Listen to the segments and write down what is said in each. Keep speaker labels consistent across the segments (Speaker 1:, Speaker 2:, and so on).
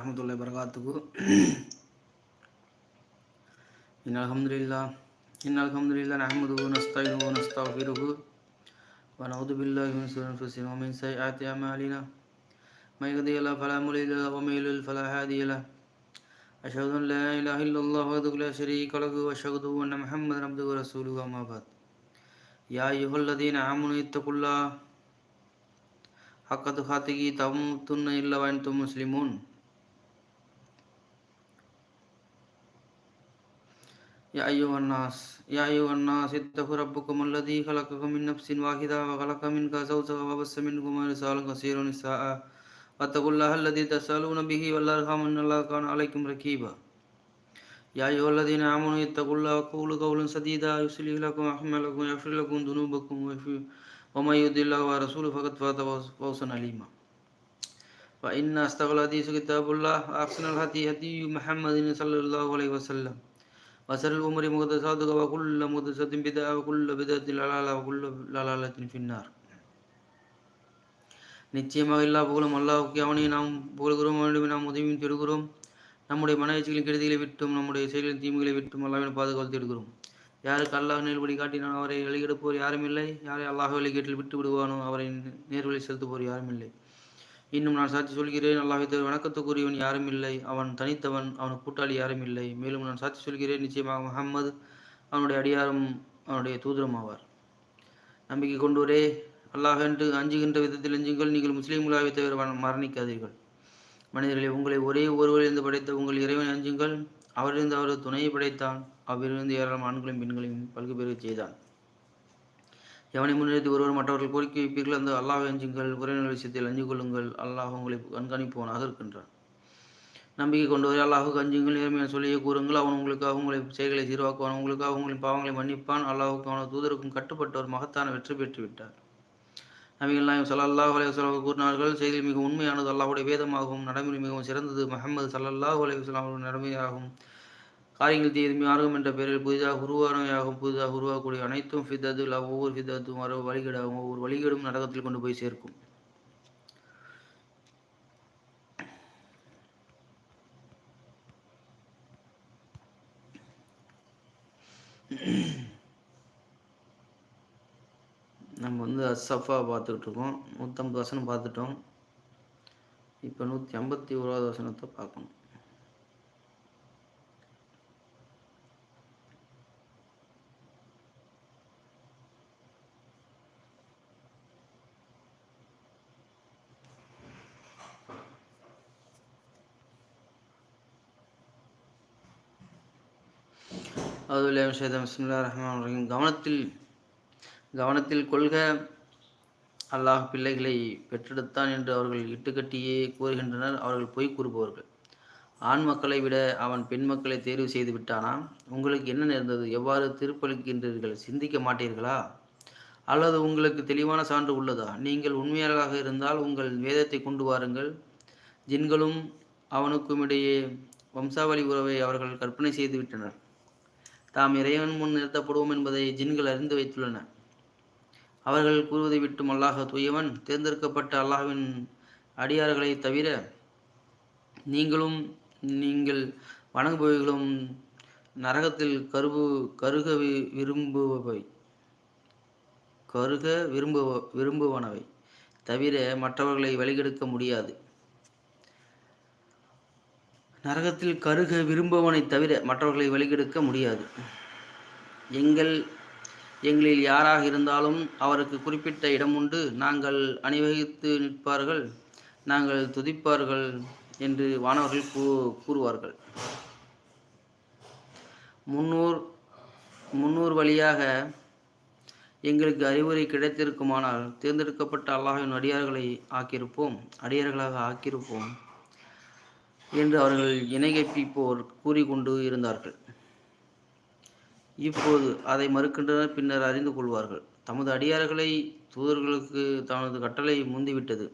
Speaker 1: ரஹமத்துல்லா பரகாத்துகு இன் அலமதுல்லா இன் அலமதுல்லா நஹமதுகு நஸ்தாயினுகு நஸ்தாஃபிருகு ونعوذ بالله من شرور أنفسنا ومن سيئات أعمالنا من يهدي الله فلا مضل له ومن يضلل فلا هادي له أشهد أن لا إله إلا الله وحده لا شريك له وأشهد أن محمدا عبده ورسوله أما بعد يا أيها الذين آمنوا اتقوا الله حق تقاته ولا تموتن إلا وأنتم مسلمون يا أيها الناس يا أيها الناس اتقوا ربكم الذي خلقكم من نفس واحدة وخلق منها زوجها وبث منكما رسالا كثيرا نساء واتقوا الله الذي تسألون به والأرحام إن الله كان عليكم رقيبا يا أيها الذين آمنوا اتقوا الله وقولوا قولا سديدا. يصلح لكم أعمالكم ويغفر لكم ذنوبكم ومن يطع الله ورسوله فقد فاز فوزا عليما فإن أصدق الحديث كتاب الله وأحسن الهدي هدي محمد صلى الله عليه وسلم. وسر الأمور محدثاتها وكل محدثة بدعة وكل بدعة ضلالة وكل ضلالة في النار நிச்சயமாக எல்லா புகழும் அல்லாஹுக்கு அவனை நாம் புகழ்கிறோம் அவனிடம் நாம் உதவியும் தேடுகிறோம் நம்முடைய மனவச்சிகளின் கெடுதிகளை விட்டும் நம்முடைய செயலின் தீமைகளை விட்டும் அல்லாவின் பாதுகாத்து தேடுகிறோம் யாருக்கு அல்லாஹ் நேர்வழி காட்டினான் அவரை வழிகெடுப்போர் யாரும் இல்லை யாரை அல்லாஹ் வழிகேட்டில் விட்டு விடுவானோ அவரை நேர்வழி செலுத்துவோர் யாரும் இல்லை இன்னும் நான் சாட்சி சொல்கிறேன். அல்லாஹ் வணக்கத்துக்குரியவன் யாரும் இல்லை. அவன் தனித்தவன் அவன் கூட்டாளி யாரும் இல்லை. மேலும் நான் சாட்சி சொல்கிறேன். நிச்சயமாக முகம்மது அவனுடைய அடியாரும் அவனுடைய தூதரும் ஆவார். நம்பிக்கை கொண்டோரே அல்லாஹ் என்று அஞ்சுகின்ற விதத்தில் அஞ்சுங்கள். நீங்கள் முஸ்லீம்களாகவே தவிர மரணிக்காதீர்கள். மனிதர்களை உங்களை ஒரே ஒருவரிலிருந்து படைத்த உங்கள் இறைவன் அஞ்சுங்கள். அவரிலிருந்து அவரது துணையை படைத்தான். அவரிலிருந்து ஏராளம் ஆண்களையும் பெண்களையும் பல்கு பெருகச் செய்தான். எவனை முன்னிறுத்தி ஒருவர் மற்றவர்கள் கோரிக்கை வைப்பீர்கள்? அந்த அல்லாஹ் அஞ்சுங்கள் உறவினர் விஷயத்தில் அஞ்சு கொள்ளுங்கள். அல்லாஹ் உங்களை கண்காணிப்பவனாக இருக்கின்றான். நம்பிக்கை கொண்டவரை அல்லாஹுக்கு அஞ்சுங்கள் நேர்மையான சொல்லியே கூறுங்கள். அவன் உங்களுக்காக உங்களை செயல்களை சீர்வாக்குவான். உங்களுக்காக உங்களின் பாவங்களை மன்னிப்பான். அல்லாஹுக்கு அவனது தூதருக்கும் கட்டுப்பட்டவர் மகத்தான வெற்றி பெற்று விட்டார். நபிகள் நாயம் சல்லாஹ் அலையுஸ்லாம் கூறினார்கள் செய்தியில் மிக உண்மையானது அல்லாஹுடைய வேதமாகவும் நடைமுறை மிகவும் சிறந்தது முகமது சல்லாஹ் அலையுஸ்லாம் அவருடைய நடைமுறையாகும். காரியங்கள் தீது மார்க்கம் என்ற பெயரில் புதிதாக உருவானவையாகும். புதிதாக உருவாகக்கூடிய அனைத்தும் ஃபிதது ஒவ்வொரு ஃபிதத்தும் வர வழிகேடாகும். ஒவ்வொரு வழிகேடும் நரகத்தில் கொண்டு போய் சேர்க்கும். நம்ம வந்து அசஃபா பார்த்துக்கிட்டு இருக்கோம் நூற்றம்பது வசனம் பார்த்துட்டோம். இப்போ நூற்றி ஐம்பத்தி ஓராவது வசனத்தை பார்க்கணும். அதுல பிஸ்மில்லா ரஹ்மான் ரஹீம். கவனத்தில் கவனத்தில் கொள்க. அல்லாஹ் பிள்ளைகளை பெற்றெடுத்தான் என்று அவர்கள் இட்டுக்கட்டியே கூறுகின்றனர். அவர்கள் பொய் கூறுபவர்கள். ஆண் மக்களை விட அவன் பெண் மக்களை தேர்வு செய்து விட்டானா? உங்களுக்கு என்ன நேர்ந்தது? எவ்வாறு திருப்பளிக்கின்றீர்கள்? சிந்திக்க மாட்டீர்களா? அல்லது உங்களுக்கு தெளிவான சான்று உள்ளதா? நீங்கள் உண்மையாளராக இருந்தால் உங்கள் வேதத்தை கொண்டு வாருங்கள். ஜின்களும் அவனுக்கும் இடையே வம்சாவளி உறவை அவர்கள் கற்பனை செய்து விட்டனர். தாம் இறைவன் முன் நிறுத்தப்படுவோம் என்பதை ஜின்கள் அறிந்து வைத்துள்ளன அவர்கள் கூறுவதை விட்டும் அல்லாஹ் தூயவன் தேர்ந்தெடுக்கப்பட்ட அல்லாஹ்வின் அடியார்களை தவிர நீங்களும் நீங்கள் வணங்குபவைகளும் நரகத்தில் கருவு கருக விரும்புபவை கருக விரும்புவ விரும்புவனவை தவிர மற்றவர்களை வழிகெடுக்க முடியாது. நரகத்தில் கருக விரும்பவனை தவிர மற்றவர்களை வெளியெடுக்க முடியாது. எங்கள் எங்களில் யாராக இருந்தாலும் அவருக்கு குறிப்பிட்ட இடம் உண்டு. நாங்கள் அணிவகித்து நிற்பார்கள் நாங்கள் துதிப்பார்கள் என்று வானவர்கள் கூ கூறுவார்கள். முன்னூர் முன்னூர் வழியாக எங்களுக்கு அறிவுரை கிடைத்திருக்குமானால் தேர்ந்தெடுக்கப்பட்ட அல்லாஹின் அடியார்களை ஆக்கியிருப்போம் அடியார்களாக ஆக்கியிருப்போம். என்று அவர்கள் இணைகப்பிப்போர் கூறிக்கொண்டு இருந்தார்கள். இப்போது அதை மறுக்கின்றனர் பின்னர் அறிந்து கொள்வார்கள். தமது அடியார்களை தூதர்களுக்கு தனது கட்டளை முந்திவிட்டது.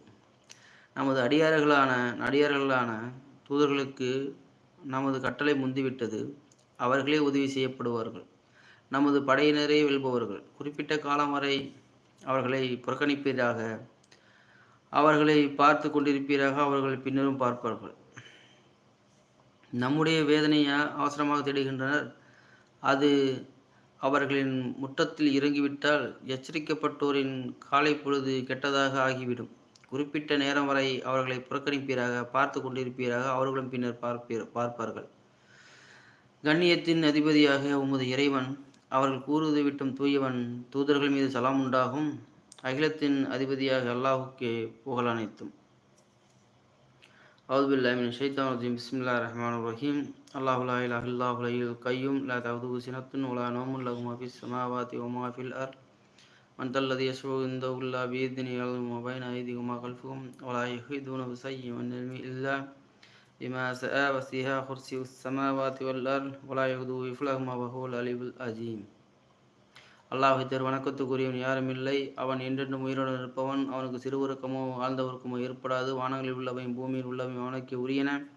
Speaker 1: நமது அடியார்களான அடியார்களான தூதர்களுக்கு நமது கட்டளை முந்திவிட்டது. அவர்களே உதவி செய்யப்படுவார்கள். நமது படையினரே வெல்பவர்கள். குறிப்பிட்ட காலம் வரை அவர்களை புறக்கணிப்பீராக. அவர்களை பார்த்து கொண்டிருப்பீராக. அவர்கள் பின்னரும் பார்ப்பார்கள். நம்முடைய வேதனையை அவசரமாக தேடுகின்றனர். அது அவர்களின் முற்றத்தில் இறங்கிவிட்டால் எச்சரிக்கப்பட்டோரின் காலை பொழுது கெட்டதாக ஆகிவிடும். குறிப்பிட்ட நேரம் வரை அவர்களை புறக்கணிப்பீராக பார்த்து கொண்டிருப்பீராக அவர்களும் பின்னர் பார்ப்பீர் பார்ப்பார்கள். கண்ணியத்தின் அதிபதியாக உமது இறைவன் அவர்கள் கூறுவது விட்டும் தூயவன் தூதர்கள் மீது சலாம் உண்டாகும். அகிலத்தின் அதிபதியாக அல்லாஹுக்கே புகழ் அனைத்தும். أعوذ بالله من الشيطان الرجيم. بسم الله الرحمن الرحيم. الله لا إله إلا الله الحي القيوم. لا تأخذه سنة ولا نوم له ما في السماوات وما في الأرض. من ذا الذي يشفع عنده إلا بإذنه يعلم ما بين أيديهم وما خلفهم. ولا يحيطون بشيء من علمه إلا بما شاء. وسع كرسيه السماوات والأرض ولا يؤوده حفظهما وهو العلي العظيم. அல்லாஹை தர் வணக்கத்துக்குரியவன் யாரும் இல்லை. அவன் என்றென்றும் உயிருடன் இருப்பவன். அவனுக்கு சிறுவருக்கமோ ஆழ்ந்தவருக்கமோ ஏற்படாது. வானங்களில் உள்ளவையும் பூமியில் உள்ளவையும் அவனுக்கு உரியன.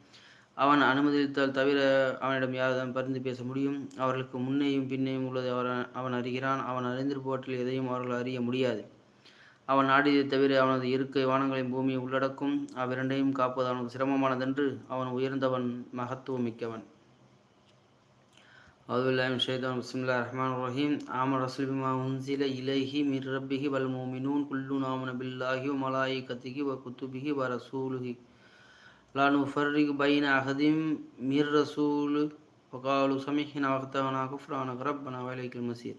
Speaker 1: அவன் அனுமதித்தால் தவிர அவனிடம் யாரும் பரிந்து பேச முடியும்? அவர்களுக்கு முன்னேயும் பின்னேயும் உள்ளதை அவர் அவன் அறிகிறான். அவன் அறிந்திருப்பவற்றில் எதையும் அவர்கள் அறிய முடியாது. அவன் நாடியதை தவிர அவனது இருக்கை வானங்களையும் பூமியை உள்ளடக்கும். அவ்விரண்டையும் காப்பது அவனுக்கு சிரமமானதென்று அவன் உயர்ந்தவன் மகத்துவம் மிக்கவன் أعوذ بالله من الشيطان بسم الله الرحمن الرحيم. آمن الرسول بما أنزل إليه من ربه والمؤمنون. كلنا آمن بالله وملائكته وكتبه ورسوله. لا نفرق بين أحد من رسول. وقالوا سمعنا واطعنا غفرانك ربنا وإليك المصير.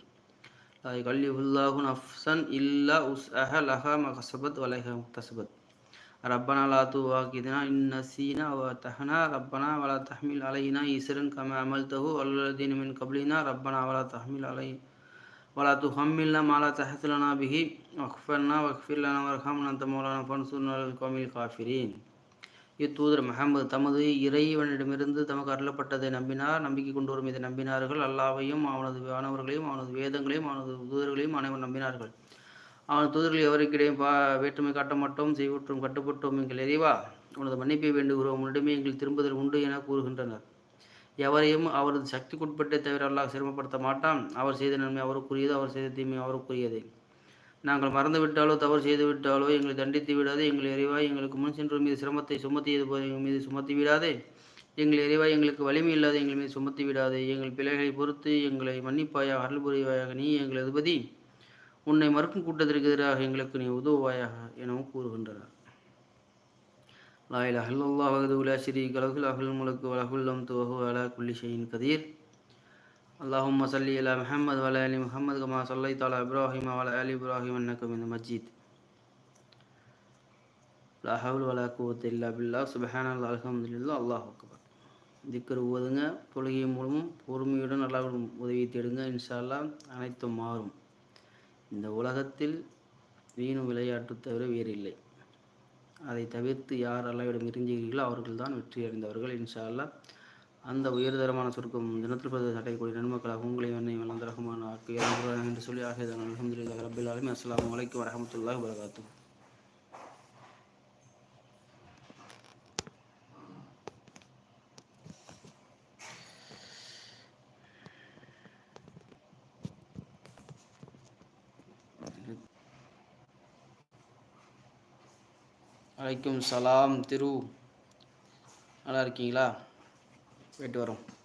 Speaker 1: لا يكلف الله نفسا إلا وسعها. لها ما كسبت وعليها ما اكتسبت. ربنا لا تواخذنا إن نسينا وأطعنا ربنا ولا تحمل علينا إسرا كما عملته على الذين من قبلنا ربنا ولا تحمل علينا ولا تحملنا ما لا تحت لنا به واغفرنا واغفر لنا وارحمنا أنت مولانا فانصرنا على القوم الكافرين இத்தூதர் முகமது தமது இறைவனிடமிருந்து தமக்கு அருளப்பட்டதை நம்பினார் நம்பிக்கை கொண்டோரும் இதை நம்பினார்கள் அல்லாவையும் அவனது வானவர்களையும் அவனது வேதங்களையும் அவனது தூதர்களையும் அனைவரும் நம்பினார்கள் அவன் தூதர்கள் எவருக்கிடையும் பா வேற்றுமை காட்ட மாட்டோம் செய்வற்றும் கட்டுப்பட்டோம் எங்கள் எறிவா உனது மன்னிப்பை வேண்டுகிறோம் உன்னிடமே எங்கள் திரும்புதல் உண்டு என கூறுகின்றனர். எவரையும் அவரது சக்திக்குட்பட்டே தவிர அல்லாஹ் சிரமப்படுத்த மாட்டான். அவர் செய்த நன்மை அவருக்குரியது அவர் செய்த தீமை அவருக்குரியது. நாங்கள் மறந்துவிட்டாலோ தவறு செய்து விட்டாலோ எங்களை தண்டித்து விடாதே. எங்கள் எறிவாய் எங்களுக்கு முன் சென்று மீது சிரமத்தை சுமத்தியது போது எங்கள் மீது சுமத்தி விடாதே. எங்கள் எறிவாய் எங்களுக்கு வலிமை இல்லாத எங்கள் மீது சுமத்தி விடாதே. எங்கள் பிள்ளைகளை பொறுத்து எங்களை மன்னிப்பாயாக அருள் புரிவாயாக நீ எங்கள் அதிபதி. உன்னை மறுக்கும் கூட்டத்திற்கு எதிராக எங்களுக்கு நீ உதவுவாயாக எனவும் கூறுகின்றனர். லாயிலா ஹல்லா வகது உலா ஸ்ரீ கலகுல் அகுல் முலக்கு வலகுல்லம் துவகு அலா குல்லி ஷெயின் கதீர். அல்லாஹும் சல்லி அலா மெஹமது வல அலி முஹமது கமா சல்லை தாலா இப்ராஹிம் வல அலி இப்ராஹிம் அன்னக்கும் இந்த மஜீத். லா ஹவுல் வலா குவத் இல்லா பில்லா சுபஹான் அல்லா அலமதுல்லா அல்லாஹ் அக்பர். திக்கர் ஓதுங்க தொழுகை மூலமும் பொறுமையுடன் நல்லா உதவி தேடுங்க இன்ஷா அல்லா அனைத்தும் மாறும். இந்த உலகத்தில் வீணும் விளையாட்டு தவிர வேறில்லை. இல்லை அதை தவிர்த்து யார் அல்லாவிடம் இருந்தீர்களோ அவர்கள்தான் வெற்றி அடைந்தவர்கள் இன்ஷா அல்லா அந்த உயர்தரமான சுருக்கம் தினத்தில் பிரதேச சட்டைக்கூடிய நன்மக்களாக உங்களை என்னை வளர்ந்த ஆக்கு என்று சொல்லி ஆகியதான் அலமதுல்லா ரபில் அலமி அஸ்லாம் வலைக்கு வரமத்துல்லாஹ் வரகாத்து வலைக்கும் சலாம் திரு. நல்லா இருக்கீங்களா? போயிட்டு வரோம்.